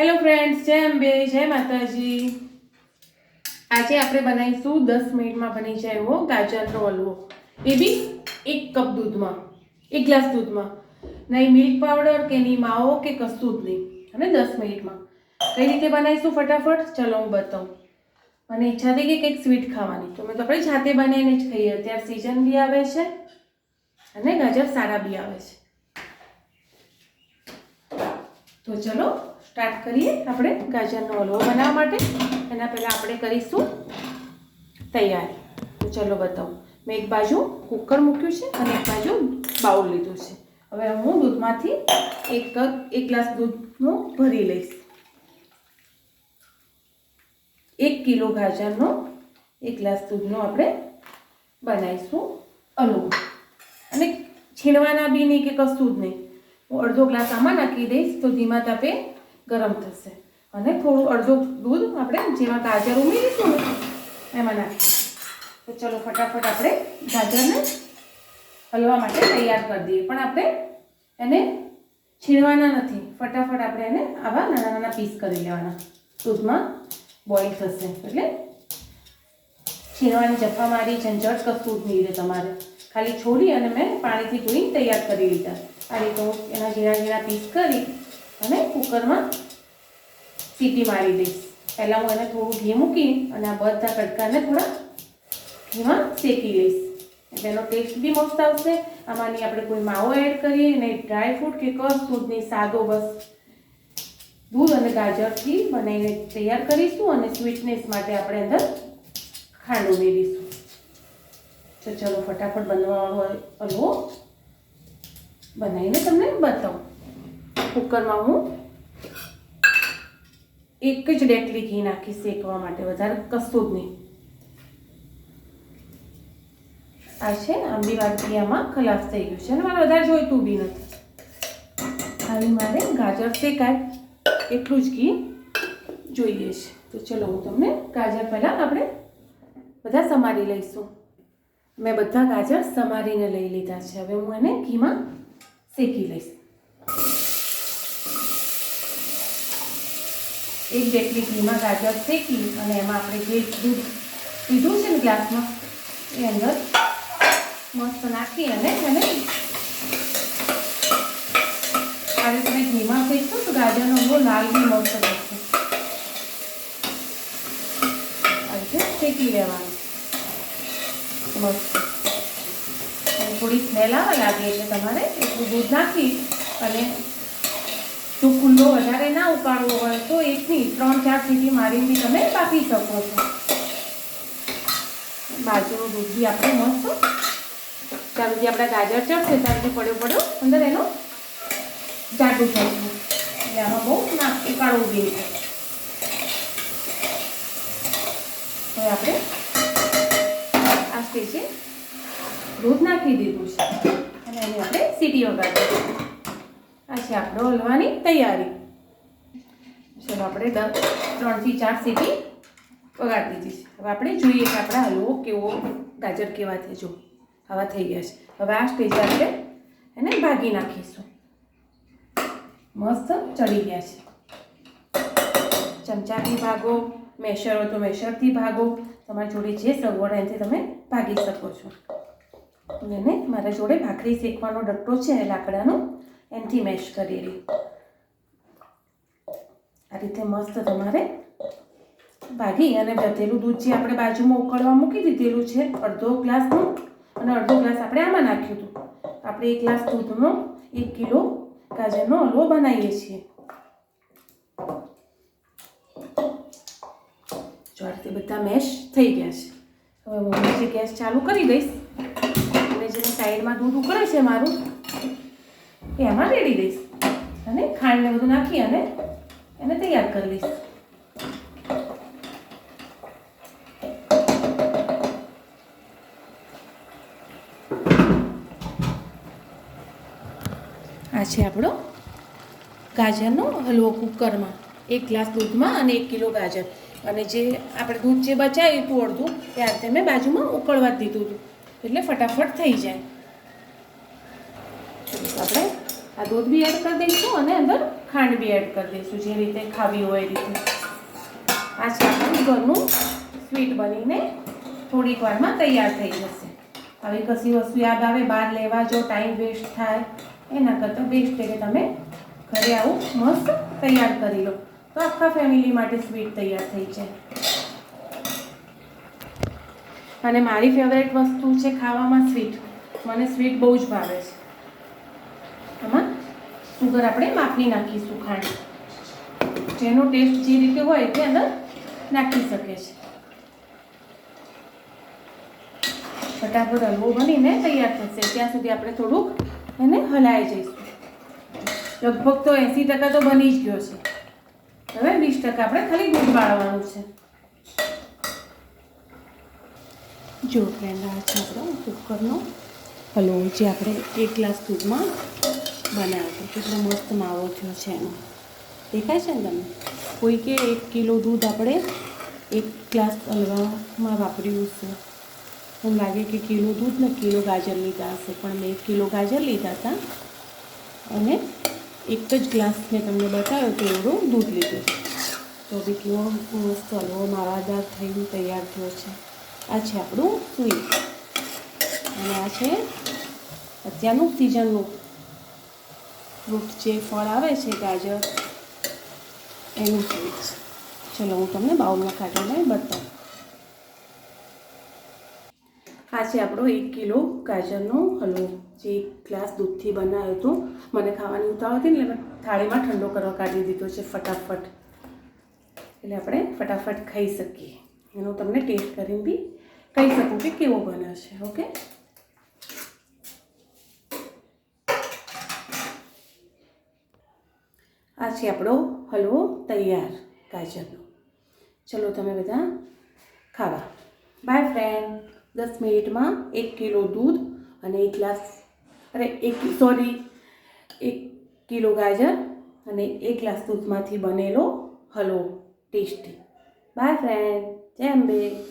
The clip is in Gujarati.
હેલો ફ્રેન્ડ્સ જય અંબે, જય માતાજી. આજે આપણે બનાવીશું દસ મિનિટમાં બની જાય એવો ગાજરનો હલવો. એ બી એક કપ દૂધમાં, એક ગ્લાસ દૂધમાં. નહીં મિલ્ક પાવડર કે નહીં માવો કે કશું જ નહીં. અને દસ મિનિટમાં. કઈ રીતે બનાવીશું ફટાફટ? ચલો હું બતાવું. મને ઈચ્છા થઈ કે કંઈક સ્વીટ ખાવાની. તો મેં તો આપણે જાતે બનાવીને જ ખાઈએ. અત્યારે સિઝન બી આવે છે અને ગાજર સારા બી આવે છે. તો ચલો સ્ટાર્ટ કરીએ આપણે ગાજરનો હલવો બનાવવા માટે. એના પહેલાં આપણે કરીશું તૈયાર. તો ચલો બતાવું. મેં એક બાજુ કુકર મૂક્યું છે અને એક બાજુ બાઉલ લીધું છે. હવે હું દૂધમાંથી એક એક ગ્લાસ દૂધનું ભરી લઈશ. એક કિલો ગાજરનો, એક ગ્લાસ દૂધનો આપણે બનાવીશું હલવો. અને છીણવાના બી નહીં કે કશું જ નહીં. હું અડધો ગ્લાસ આમાં નાખી દઈશ તો ધીમા તાપે ગરમ થશે. અને થોડું અડધું દૂધ આપણે જેમાં ગાજર ઉમેરીશું એમાં નાખીશું. તો ચલો ફટાફટ આપણે ગાજરને હલવા માટે તૈયાર કરી દઈએ. પણ આપણે એને છીણવાના નથી. ફટાફટ આપણે એને આવા નાના નાના પીસ કરી લેવાના. દૂધમાં બોઇલ થશે. એટલે છીણવાની જફા મારી ઝંઝટ કશું જ નહીં રહે તમારે. ખાલી છોડી અને મેં પાણીથી ધોઈને તૈયાર કરી લીધા. આ રીતે એના ઝીણા ઝીણા પીસ કરી અને કુકરમાં સીટી મારી દઈશ. પહેલાં હું એને થોડું ઘી મૂકી અને આ બધા કટકાને થોડા ઘીમાં શેકી લઈશ. એટલે એનો ટેસ્ટ બી મસ્ત આવશે. આમાંની આપણે કોઈ માવો એડ કરીએ નહીં ડ્રાય ફ્રૂટ કે કશું જ નહીં સાદો બસ. દૂધ અને ગાજરથી બનાવીને તૈયાર કરીશું અને સ્વીટનેસ માટે આપણે અંદર ખાંડ ઉમેરીશું. તો ચલો ફટાફટ બનવાનો હલવો. બનાવીને તમને બતાવું. કુકરમાં હું એક જ ડેટલી ઘી નાખી શેકવા માટે, વધારે કશું જ નહીં. આ છે આંબી વાટકી આમાં ખલાસ થઈ ગયું છે અને મારે વધારે જોઈતું બી નથી. ખાલી મારે ગાજર શેકાય, એટલું જ ઘી જોઈએ છે. તો ચલો હું તમને ગાજર પહેલાં આપણે બધા સમારી લઈશું. મેં બધા ગાજર સમારીને લઈ લીધા છે. હવે હું એને ઘીમાં શેકી લઈશ. એક જેટલી ઘીમાં ગાજર શેકી અને એમાં આપણે જે દૂધ લીધું છે ને ગ્લાસમાં, એ અંદર મસ્ત નાખી અને એને આ તમે ઘીમાં શેકશો તો ગાજરનો બહુ લાલ બી મસ્ત થશે. શેકી લેવાનું. મસ્ત. થોડી સ્મેલ આવે લાગે એટલે તમારે એટલું દૂધ નાખી અને જો ખુલ્લો વધારે ના ઉકાળવો હોય તો એકની ત્રણ, ચાર સીટી મારીને તમે બાફી શકો છો. બાજુનું દૂધ આપણે મસ્ત. ત્યાં સુધી આપણા ગાજર ચડશે ત્યાં સુધી પડ્યો પડ્યો, અંદર એનો જાડું થશે એટલે આમાં બહુ ના ઉકાળવું બી હવે આપણે આ સ્ટેજે દૂધ નાખી દીધું છે. અને એની આપણે સીટી વગાડી આ છે આપણો હલવાની તૈયારી. ચલો આપણે ત્રણથી ચાર સીટી વગાડી દીધી હવે આપણે જોઈએ કે આપણા હલવો કેવો, ગાજર કેવા છે જો. આવા થઈ ગયા છે. હવે આ સ્ટેજ આપણે એને ભાગી નાખીશું. મસ્ત ચડી ગયા છે. ચમચાથી ભાગો, મેશર હોય તો મેશરથી ભાગો. તમારી જોડે જે સગવડ એનાથી તમે ભાગી શકો છો. એને મારા જોડે ભાખરી શેકવાનો ડટ્ટો છે, લાકડાનો. એનાથી મેશ કરેલી. આ રીતે મસ્ત તમારે ભાગી અને વધેલું દૂધ જે આપણે બાજુમાં ઉકળવા મૂકી દીધેલું છે અડધો ગ્લાસનું અને અડધો ગ્લાસ આપણે આમાં નાખ્યું હતું. આપણે એક ગ્લાસ દૂધનો એક કિલો ગાજરનો હલવો બનાવીએ છીએ. જો આ બધા મેશ થઈ ગયા છે. હવે હું નીચે ગેસ ચાલુ કરી દઈશ. અને જેને સાઈડમાં દૂધ ઉકળે છે મારું એ એમાં રેડી દઈશ. અને ખાંડને બધું નાખી અને એને તૈયાર કરી લઈશ આ છે આપણો ગાજરનો હલવો કુકરમાં. એક ગ્લાસ દૂધમાં અને એક કિલો ગાજર. અને જે આપણે દૂધ જે બચાવ્યું હતું અડધું આ મેં બાજુમાં ઉકળવા દીધું હતું. એટલે ફટાફટ થઈ જાય તો આપણે આ દૂધ બી એડ કરી દઈશું અને અંદર ખાંડ બી એડ કરી દઈશું, જે રીતે ખાવી હોય એ રીતે. આ ઘરનું સ્વીટ બનીને થોડીક વારમાં તૈયાર થઈ જશે. આવી કશી વસ્તુ યાદ આવે, બહાર લેવા જો ટાઈમ વેસ્ટ થાય, એના કરતાં બેસ્ટ છે કે તમે ઘરે આવું મસ્ત તૈયાર કરી લો. તો આખા ફેમિલી માટે સ્વીટ તૈયાર થઈ જાય. અને મારી ફેવરેટ વસ્તુ છે ખાવામાં સ્વીટ મને સ્વીટ બહુ જ ભાવે છે. સુગર આપણે માપની નાખીશું ખાંડ. જેનો ટેસ્ટ જે રીતે હોય તે અંદર નાખી શકે છે. ફટાફટ હલવો બનીને તૈયાર થશે. ત્યાં સુધી આપણે થોડુંક એને હલાવી જઈશું. લગભગ તો એંસી ટકા તો બની જ ગયો છે. હવે વીસ ટકા આપણે ખાલી દૂધ બાળવાનું છે. જો ફ્રેન્ડ છે આપણો કુકરનો હલવો જે આપણે એક ગ્લાસ દૂધમાં બનાવ્યો કેટલો મસ્ત માવો થયો છે એનો. દેખાય છે ને તમે કોઈ કે એક કિલો દૂધ આપણે એક ગ્લાસ હલવામાં વાપર્યું છે એમ લાગે કે કિલો દૂધ ને કિલો ગાજર લીધા હશે. પણ મેં એક કિલો ગાજર લીધા હતા અને એક જ ગ્લાસ મેં તમને બતાવ્યો તો એવડું દૂધ લીધું તો બી કેવો મસ્ત હલવો માવાદાર થઈને તૈયાર થયો છે. આ છે આપણું સ્વીટ અને આ છે અત્યારનું સિઝનનું ફ્રૂટ જે ફળ આવે છે ગાજર, એનું સ્વીટ છે. ચલો, હું તમને બાઉલમાં કાઢીને બતાવું. આ છે આપણો એક કિલો ગાજરનો હલવો. જે એક ગ્લાસ દૂધથી બનાવ્યો હતો. મને ખાવાની ઉતાવળ હતી એટલે થાળીમાં ઠંડો કરવા કાઢી દીધો છે ફટાફટ. એટલે આપણે ફટાફટ ખાઈ શકીએ. એનો તમને ટેસ્ટ કરીને બી કહી શકું કે કેવો બને છે, ઓકે? આ છે આપણો હલવો તૈયાર ગાજરનો. ચલો તમે બધા ખાવા. બાય ફ્રેન્ડ દસ મિનિટમાં એક કિલો દૂધ અને એક ગ્લાસ, અરે, એક સોરી એક કિલો ગાજર અને એક ગ્લાસ દૂધમાંથી બનેલો હલવો ટેસ્ટી. બાય ફ્રેન્ડ જય અંબે.